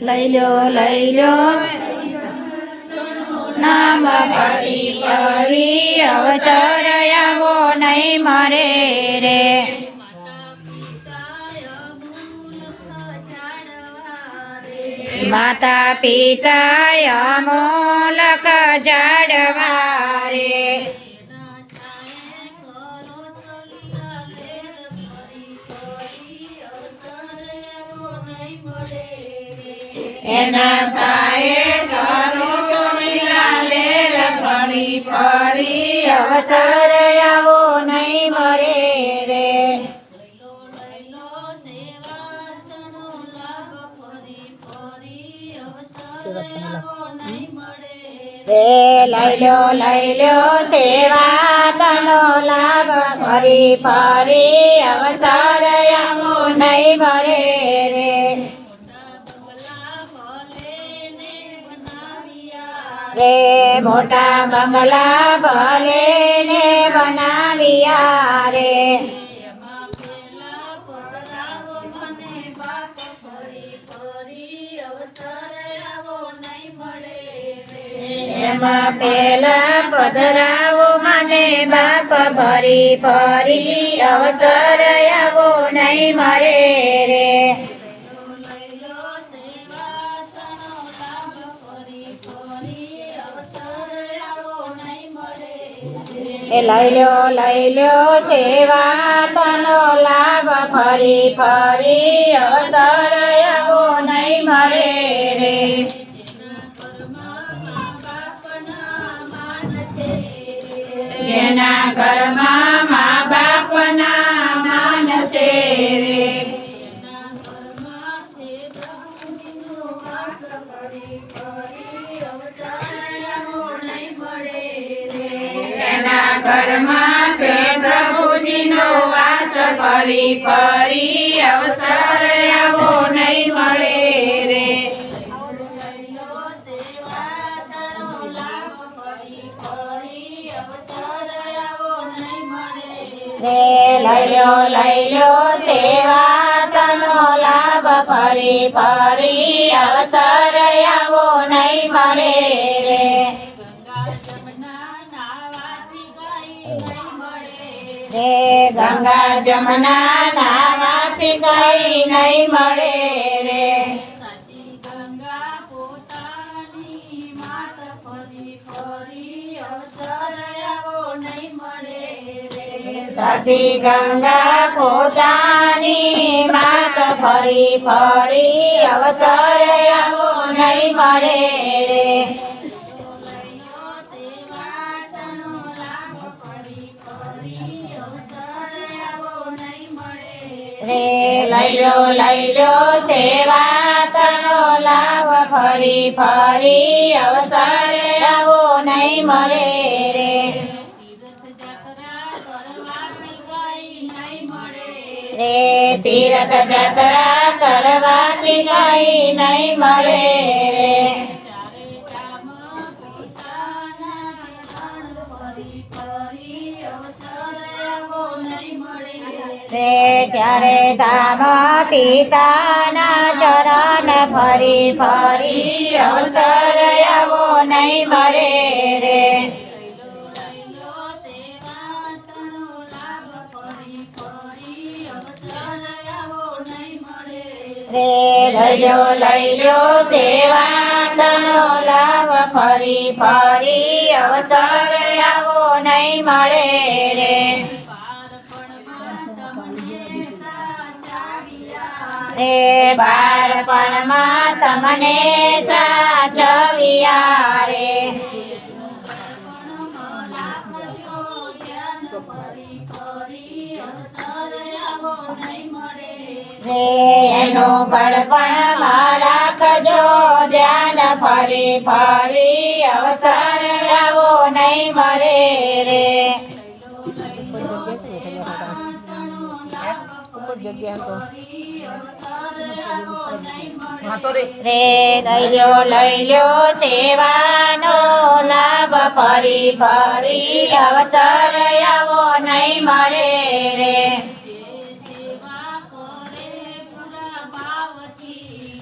લઈ લો લઈ લો. નામ ફરી ફરી અવસર આવો નહીં મરે રે. માતા પિતા અમોલક જાડવા રે. એના સાયે કરો સોમીલા લેર પડી અવસર આવો નહીં મરે રે રે લઈ લો લઈ લો સેવા તનો લાભ ફરી ફરી અવસર આવો નહીં મરે રે રે મોટા બંગલા ભલે ને બનાવ્યા રે. એમાં પેલા પધરાવો મને બાપ ભરી ભરી અવસર આવો નહીં મરે રે. એ લઈ લો લઈ લો સેવા તનો લાભ ફરી ફરી અવસર આવો નહીં મળે રે. જેના ઘરમાં ઘરમાં છે પ્રભુજીનો વાસ ફરી ફરી અવસર આવો નહીં મળે રે રે લઈ લો લઈ લો સેવા તનો લાભ ફરી ફરી અવસર આવો નહીં મળે રે રે ગંગા જમના નાવાથી કઈ નહીં મળે રે. સાચી ગંગા પોતાની માત ફરી ફરી અવસર આવો નહીં મળે રે. સાચી ગંગા પોતાની માત ફરી ફરી અવસર આવો નહીં મળે રે. રે, લઈ લો લઈ લો સેવા તનો લાભ ફરી ફરી અવસર આવો, નહીં મરે રે. રે, તીર્થ જાત્રા કરવાથી કઈ નહીં મળે રે જ્યારે ધામ પિતાના ચરણ ફરી ફરી અવસર નહીં મળે રે. તણો રે લયો લયો સેવા તનો લાભ ફરી ફરી અવસર આવો નહીં મળે રે. રે બાળપણમાં તમને સાચવ્યા રે એનું બળપણ રાખજો ધ્યાન ફરી ફરી અવસર આવો નહીં મરે રે. લઈ લ્યો સેવાનો લાભ ફરી ફરી અવસર નહીં મળે રે.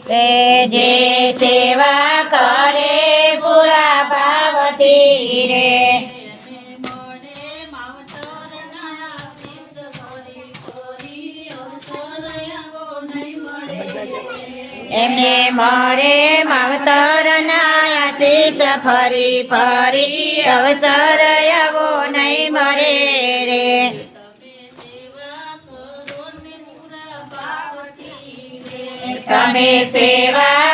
રે જે સેવા કરે પૂરા ભાવતી રે. એમને મળે માવતર ના આશીષ ફરી ફરી અવસર આવો નહીં મળે રે. તમે સેવા